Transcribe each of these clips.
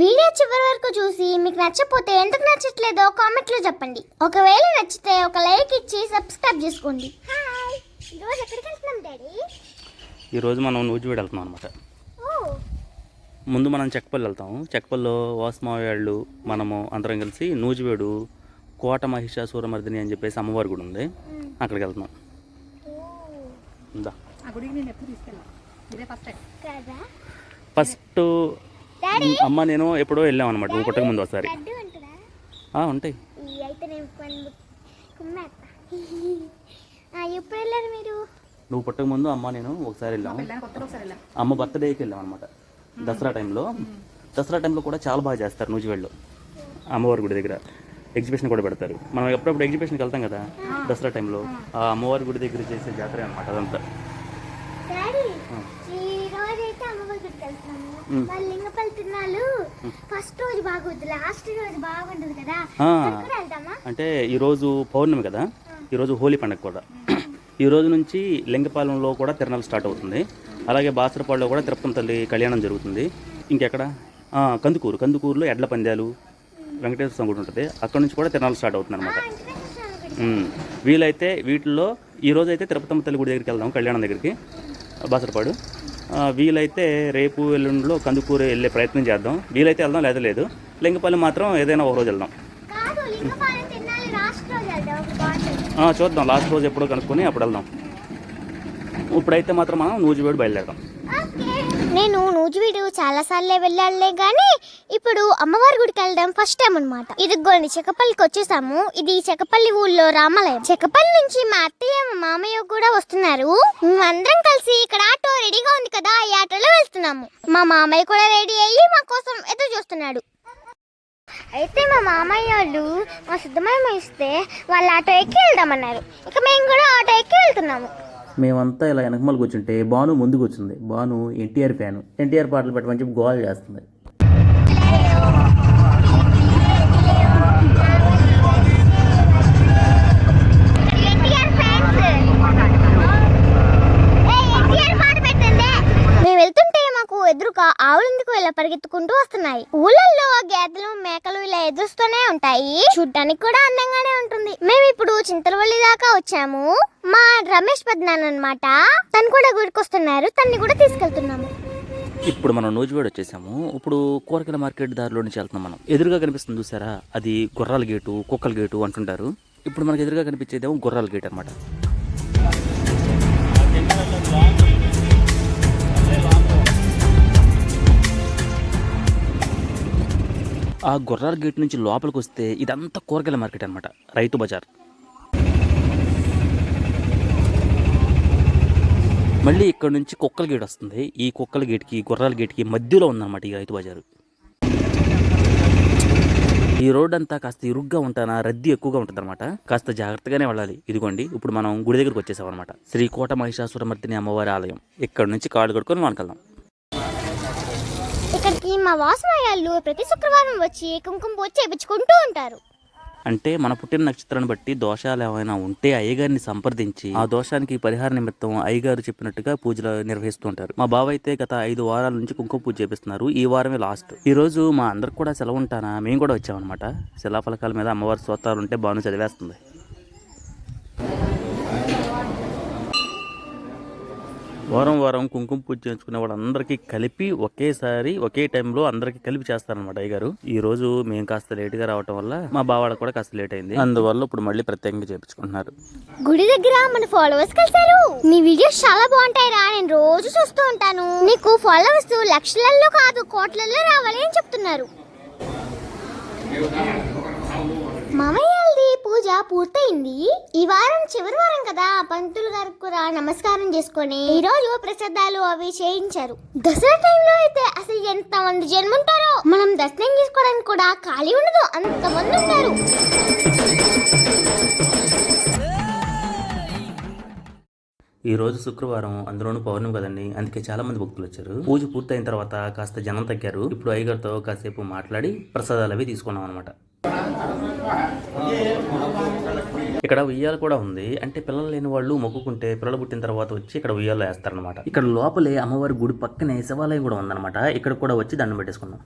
Video చివరి వరకు చూసి మీకు నచ్చకపోతే ఎందుకు నచ్చట్లేదో కామెంట్లో చెప్పండి. ఒకవేళ నచ్చితే ఒక లైక్ ఇచ్చి సబ్స్క్రైబ్ చేసుకోండి. హాయ్. ఈరోజు ఎక్కడికి వెళ్తున్నాం డాడీ? ఈరోజు మనం నూజివీడు వెళ్తున్నాం అనమాట ఓ. ముందు మనం చెక్కపల్లి వెళ్తాము చెక్కపల్లిలో వాసుమావాళ్ళు మనము అందరం కలిసి నూజివీడు కోట మహిషాసురమర్దిని అని చెప్పేసి అమ్మవారి గుడి ఉంది. అక్కడికి వెళ్తున్నాం. ఫస్ట్ అమ్మ నేను ఎప్పుడో వెళ్ళాం అనమాట నువ్వు పుట్టక ముందు ఒకసారి. ఉంటాయి. నువ్వు పుట్టక ముందు అమ్మ నేను ఒకసారి వెళ్ళాము అమ్మ బర్త్డేకి వెళ్ళాం. అనమాట దసరా టైంలో. దసరా టైంలో కూడా చాలా బాగా చేస్తారు నూజివేడులో అమ్మవారి గుడి దగ్గర ఎగ్జిబిషన్ కూడా పెడతారు. మనం ఎప్పుడప్పుడు ఎగ్జిబిషన్కి వెళ్తాం కదా దసరా టైంలో ఆ. అమ్మవారి గుడి దగ్గర చేసే జాతర అనమాట అదంతా డాడీ ఆ. ఈ రోజు అయితే అమ్మవారి గుడికి వెళ్తున్నాము. మ్. వాళ్ళు లింగపల్లి తిన్నాళ్ళు ఫస్ట్ రోజు లాస్ట్ రోజు బాగుంటుంది కదా? అంటే పౌర్ణమి కదా? ఈరోజు హోలీ పండుగ కూడా. ఈ రోజు నుంచి లింగపాలెంలో కూడా తిరణాలు స్టార్ట్ అవుతుంది. అలాగే బాసరపాడులో కూడా తిరుపతి తల్లి కళ్యాణం జరుగుతుంది. ఇంకెక్కడ? కందుకూరు. కందుకూరులో ఎడ్ల పందాలు వెంకటేశ్వర స్వామి గుడి ఉంటుంది. అక్కడ నుంచి కూడా తిరణాలు స్టార్ట్ అవుతుంది అనమాట. వీలైతే వీటిల్లో ఈ రోజు అయితే తిరుపతమ్మ తల్లి గుడి దగ్గరికి వెళ్దాం కళ్యాణం దగ్గరికి. బాసరపాడు. వీలైతే రేపు ఎల్లుండిలో కందుకూరు వెళ్ళే ప్రయత్నం చేద్దాం. వీలైతే వెళ్దాం లేదా లేదు. లింగపల్లి మాత్రం ఏదైనా ఒక రోజు వెళ్దాం. చూద్దాం. లాస్ట్ రోజు ఎప్పుడో కనుక్కొని అప్పుడు వెళ్దాం. ఇప్పుడైతే మాత్రం మనం నూజివేడు బయలుదేరదాం. నేను నూజివీడు చాలా సార్లే వెళ్ళాలే గానీ ఇప్పుడు అమ్మవారి గుడికి వెళ్ళడం ఫస్ట్ టైం అనమాట ఇదిగోండి చెక్కపల్లికి వచ్చేసాము. ఇది చెక్కపల్లి ఊళ్ళో రామాలయం. చెక్కపల్లి నుంచి మా అత్తయ్య మా మామయ్య కూడా వస్తున్నారు. మేమందరం కలిసి ఇక్కడ ఆటో రెడీగా ఉంది కదా ఈ ఆటోలో వెళ్తున్నాము. మా మామయ్య కూడా రెడీ అయ్యి మా కోసం ఎదురు చూస్తున్నాడు. అయితే మా మామయ్య వాళ్ళు మా సిద్ధమయ్య ఇస్తే వాళ్ళ ఆటో ఎక్కి వెళ్దామన్నారు. ఇక మేము కూడా ఆటో ఎక్కి వెళ్తున్నాము. మేమంతా ఇలా వెనకమలు కూర్చుంటే బాను ముందు కూర్చుంది బాను ఎన్టీఆర్ ఫ్యాను. ఎన్టీఆర్ పాటలు పెట్టమని చెప్పి గోల్ చేస్తుంది. ఇలా పరిగెత్తుకుంటూ వస్తున్నాయి. ఊళ్ళల్లో గేదెలు మేకలు ఇలా ఎదురుస్తూనే ఉంటాయి. చూడ్డానికి కూడా అందంగానే ఉంటుంది. మేము ఇప్పుడు చింతలవల్లి దాకా వచ్చాము. మా రమేష్ పద్నాన్ అనమాట తను కూడా గుడికి వస్తున్నారు. తన్ని కూడా తీసుకెళ్తున్నాము. ఇప్పుడు మనం నూజివేడు వచ్చేసాము. ఇప్పుడు కూరగాయల మార్కెట్ దారిలో నుంచి వెళ్తున్నాం మనం. ఎదురుగా కనిపిస్తుంది చూసారా? అది గుర్రాల గేటు కుక్కల గేటు అంటుంటారు. ఇప్పుడు మనకు ఎదురుగా కనిపించేదేమో గుర్రాల గేట్ అనమాట ఆ గుర్రాల గేట్ నుంచి లోపలికి వస్తే ఇదంతా కూరగాయల మార్కెట్ అనమాట రైతు బజార్. మళ్ళీ ఇక్కడ నుంచి కుక్కల గేట్ వస్తుంది. ఈ కుక్కల గేట్కి గుర్రాల గేట్కి మధ్యలో ఉందన్నమాట ఈ రైతు బజారు. ఈ రోడ్ అంతా కాస్త ఇరుగ్గా ఉంటానా రద్దీ ఎక్కువగా ఉంటుందన్నమాట. కాస్త జాగ్రత్తగానే వెళ్ళాలి. ఇదిగోండి ఇప్పుడు మనం గుడి దగ్గరికి వచ్చేసాం అనమాట శ్రీకోట మహిషాసురమర్దిని అమ్మవారి ఆలయం. ఇక్కడ నుంచి కాళ్ళు కడుక్కొని మనకెళ్దాం ఇక్కడికి మా వాసనాయాళ్ళు ప్రతి శుక్రవారం వచ్చి కుంకుమ పూజ చేపించుకుంటూ ఉంటారు. అంటే మన పుట్టిన నక్షత్రాన్ని బట్టి దోషాలు ఏమైనా ఉంటే అయ్యగారిని సంప్రదించి ఆ దోషానికి పరిహార నిమిత్తం అయ్యగారు చెప్పినట్టుగా పూజలు నిర్వహిస్తూ ఉంటారు. మా బావ అయితే గత ఐదు వారాల నుంచి కుంకుమ పూజ చేపిస్తున్నారు. ఈ వారమే లాస్ట్. ఈ రోజు మా అందరికి కూడా సెలవు ఉంటానా? మేము కూడా వచ్చామన్నమాట. శిలాఫలకాల మీద అమ్మవారి స్తోత్రాలు ఉంటే బాను చదివేస్తుంది. వారం వారం కుంకుమ పూజ చేయించుకునే వాళ్ళందరికీ కలిపి ఒకేసారి ఒకే టైంలో అందరికీ కలిపి చేస్తారనమాట అయ్యగారు. ఈ రోజు మేము కాస్త లేట్గా రావటం వల్ల మా బావాడ కూడా కాస్త లేట్ అయింది. అందువల్ల ఇప్పుడు మళ్ళీ ప్రత్యేకంగా చేపించుకుంటున్నారు గుడి దగ్గర మన ఫాలోవర్స్ కలిసారు నీ వీడియోస్ చాలా బాగుంటాయి రా నేను రోజు చూస్తూ ఉంటాను. నీకు ఫాలోవర్స్ లక్షలలో కాదు కోట్లలో రావాలి అని చెప్తున్నారు. మామయ్య పూజ పూర్తయింది. ఈ వారం చివరి వారం కదా పంతులు గారికి కూడా నమస్కారం చేసుకొని ఈ రోజు ప్రసాదాలు అవి చేయించారు. దసరా టైంలో అయితే అసలు ఎంత మంది జన్ముంటారో మనం దర్శనం చేసుకోవడానికి కూడా ఖాళీ ఉండదు అంత మంది ఉంటారు. ఈ రోజు శుక్రవారం అందులోనూ పౌర్ణమి కదండి అందుకే చాలా మంది భక్తులు వచ్చారు. పూజ పూర్తయిన తర్వాత కాస్త జనం తగ్గారు. ఇప్పుడు అయ్యగారితో కాసేపు మాట్లాడి ప్రసాదాలు అవి తీసుకున్నాం అనమాట ఇక్కడ ఉయ్యాల కూడా ఉంది. అంటే పిల్లలు లేని వాళ్ళు మొక్కుకుంటే పిల్లలు పుట్టిన తర్వాత వచ్చి ఇక్కడ ఉయ్యాలో వేస్తారనమాట ఇక్కడ లోపలే అమ్మవారి గుడి పక్కనే శివాలయం కూడా ఉందన్నమాట. ఇక్కడ కూడా వచ్చి దండం పెట్టేసుకున్నాం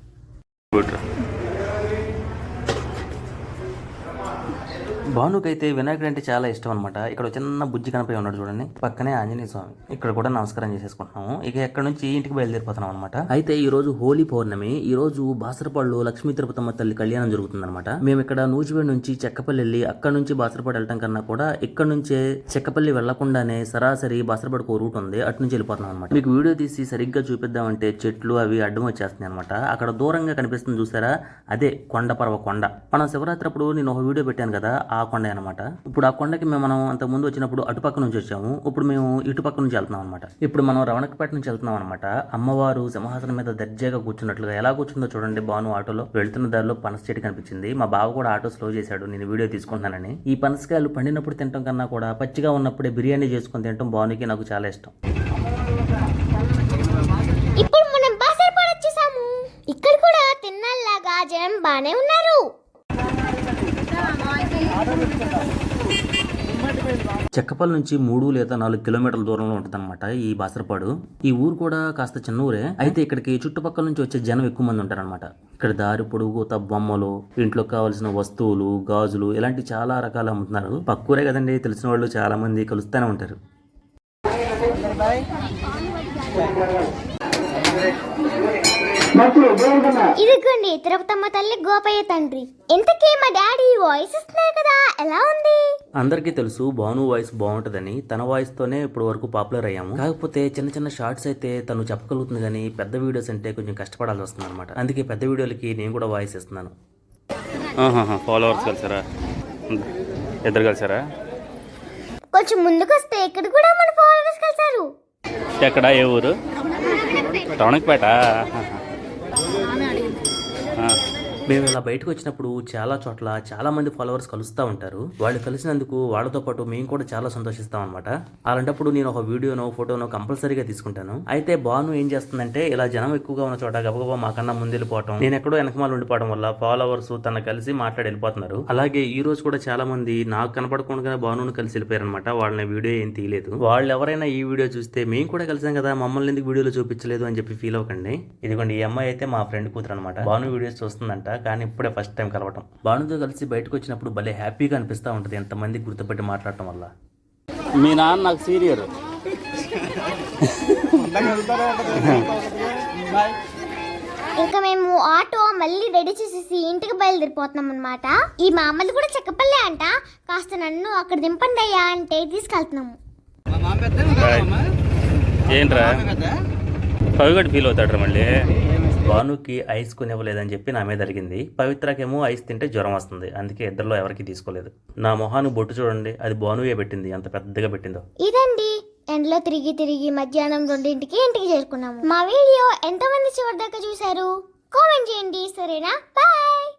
భానుకైతే వినాయకుడు అంటే చాలా ఇష్టం అనమాట ఇక్కడ చిన్న బుజ్జి కనపై ఉన్నాడు చూడండి. పక్కనే ఆంజనేయ స్వామి. ఇక్కడ కూడా నమస్కారం చేసేసుకుంటున్నాము. ఇక ఎక్కడ నుంచి ఇంటికి బయలుదేరిపోతున్నాం అనమాట అయితే ఈ రోజు హోలీ పౌర్ణమి. ఈ రోజు బాసరపాడులో లక్ష్మీ తిరుపతమ్మ తల్లి కళ్యాణం జరుగుతుంది అనమాట మేము ఇక్కడ నూజివేడ్ నుంచి చెక్కపల్లి వెళ్ళి అక్కడ నుంచి బాసరపాడు వెళ్ళటం కన్నా కూడా ఇక్కడ నుంచే చెక్కపల్లి వెళ్ళకుండానే సరాసరి బాసరపాడుకు రూట్ ఉంది. అటు నుంచి వెళ్ళిపోతున్నాం అనమాట మీకు వీడియో తీసి సరిగ్గా చూపిద్దామంటే చెట్లు అవి అడ్డం వచ్చేస్తున్నాయి అనమాట అక్కడ దూరంగా కనిపిస్తుంది చూసారా? అదే కొండ పర్వ కొండ. మనం శివరాత్రి అప్పుడు నేను ఒక వీడియో పెట్టాను కదా. ఆ ఆ కొండ అనమాట ఇప్పుడు ఆ కొండకి మేము మనం అంత ముందు వచ్చినప్పుడు అటుపక్క నుంచి వచ్చాము. ఇప్పుడు మేము ఇటుపక్క నుంచి వెళ్తున్నాం అనమాట ఇప్పుడు మనం రవణకపేట నుంచి వెళ్తున్నాం అనమాట అమ్మవారు సింహాసనం మీద దర్జాగా కూర్చున్నట్లుగా ఎలా కూర్చుందో చూడండి బాను ఆటోలో. వెళ్తున్న దారిలో పనస చెట్టు కనిపించింది. మా బావ కూడా ఆటో స్లో చేశాడు. నేను వీడియో తీసుకుంటున్నానని. ఈ పనసకాయలు పండినప్పుడు తినటం కన్నా కూడా పచ్చిగా ఉన్నప్పుడే బిర్యానీ చేసుకొని తినటం బానుకి నాకు చాలా ఇష్టం. ఇప్పుడు మనం వచ్చేసాము. ఇక్కడ కూడా జనం బానే ఉన్నారు చెక్కపల్లి నుంచి మూడు లేదా నాలుగు కిలోమీటర్ల దూరంలో ఉంటుందన్నమాట ఈ బాసరపాడు. ఈ ఊరు కూడా కాస్త చిన్న ఊరే అయితే ఇక్కడికి చుట్టుపక్కల నుంచి వచ్చే జనం ఎక్కువ మంది ఉంటారనమాట ఇక్కడ దారి పొడుగుత బొమ్మలు ఇంట్లో కావాల్సిన వస్తువులు గాజులు ఇలాంటి చాలా రకాలు అమ్ముతున్నారు. పక్కూరే కదండి తెలిసిన వాళ్ళు చాలా మంది కలుస్తూనే ఉంటారు. ఇదిగోండి తిరుపతమ్మ తల్లి గోపయ్య తండ్రి. ఇంతకీ మా డాడీ వాయిస్ ఇస్తున్నారు కదా ఎలా ఉంది? అందరికీ తెలుసు భాను వాయిస్ బాగుంటుందని. తన వాయిస్ తోనే ఇప్పుడు వరకు పాపులర్ అయ్యాము. కాకపోతే చిన్న చిన్న షార్ట్స్ అయితే తను చెప్పగలుగుతుంది కానీ పెద్ద వీడియోస్ అంటే కొంచెం కష్టపడాల్సి వస్తుంది అనమాట అందుకే పెద్ద వీడియోలకి నేను కూడా వాయిస్ ఇస్తున్నాను. ఫాలోవర్స్ కలిసారా? ఇద్దరు కలిసారా? కొంచెం ముందుకు వస్తే ఇక్కడ కూడా మన ఫాలోవర్స్ కలిసారు. ఎక్కడ ఏ ఊరు? టౌన్పేట మేము ఇలా బయటకు వచ్చినప్పుడు చాలా చోట్ల చాలా మంది ఫాలోవర్స్ కలుస్తూ ఉంటారు. వాళ్ళు కలిసినందుకు వాళ్ళతో పాటు మేము కూడా చాలా సంతోషిస్తాం అనమాట అలాంటప్పుడు నేను ఒక వీడియోనో ఫోటోనో కంపల్సరీగా తీసుకుంటాను. అయితే బాను ఏం చేస్తుందంటే ఇలా జనం ఎక్కువగా ఉన్న చోట గబగబా మాకన్నా ముందెళ్ళిపోవటం నేను ఎక్కడో వెనకమాల ఉండిపోవడం వల్ల ఫాలోవర్స్ తన కలిసి మాట్లాడి వెళ్ళిపోతున్నారు అలాగే ఈ రోజు కూడా చాలా మంది నాకు కనపడకుండా బానును కలిసి వెళ్ళిపోయారు అనమాట వాళ్ళని వీడియో ఏం తీయలేదు. వాళ్ళు ఎవరైనా ఈ వీడియో చూస్తే మేము కూడా కలిసాం కదా మమ్మల్ని ఎందుకు వీడియోలో చూపించలేదు అని చెప్పి ఫీల్ అవ్వకండి. ఇదిగోండి ఈ అమ్మాయి అయితే మా ఫ్రెండ్ కూతురు అనమాట బాను వీడియోస్ చూస్తుందంట. కానీ ఇప్పుడే ఫస్ట్ టైం కలవటం. బానుతో కలిసి బయటకు వచ్చినప్పుడు భలే హ్యాపీగా అనిపిస్తూ ఉంటుంది ఎంతమంది గుర్తుపెట్టి మాట్లాడటం వల్ల. మీ నాన్న నాకు సీనియర్ ఇంకా మేము ఆటో మళ్ళీ రెడీ చేసేసి ఇంటికి బయలుదేరిపోతున్నాం అనమాట ఈ మా అమ్మది కూడా చెక్కపల్లి అంట. కాస్త నన్ను అక్కడ దింపండి అయ్యా అంటే తీసుకెళ్తున్నాము. ఏంట్రా? పవిగడ్ ఫీల్ అవుతాడు మళ్ళీ. భానుకి ఐస్ కొనివ్వలేదని చెప్పి నా మీద అడిగింది పవిత్రకేమో ఐస్ తింటే జ్వరం వస్తుంది. అందుకే ఇద్దరిలో ఎవరికి తీసుకోలేదు. నా మొహాన్ని బొట్టు చూడండి. అది భానుయే పెట్టింది. అంత పెద్దగా పెట్టిందో. ఇదండి. ఎండలో తిరిగి తిరిగి మధ్యాహ్నం రెండింటికి ఇంటికి చేరుకున్నాము. మా వీడియో ఎంతమంది చివరి దాకా చూశారు? కామెంట్ చేయండి. సరేనా? బాయ్!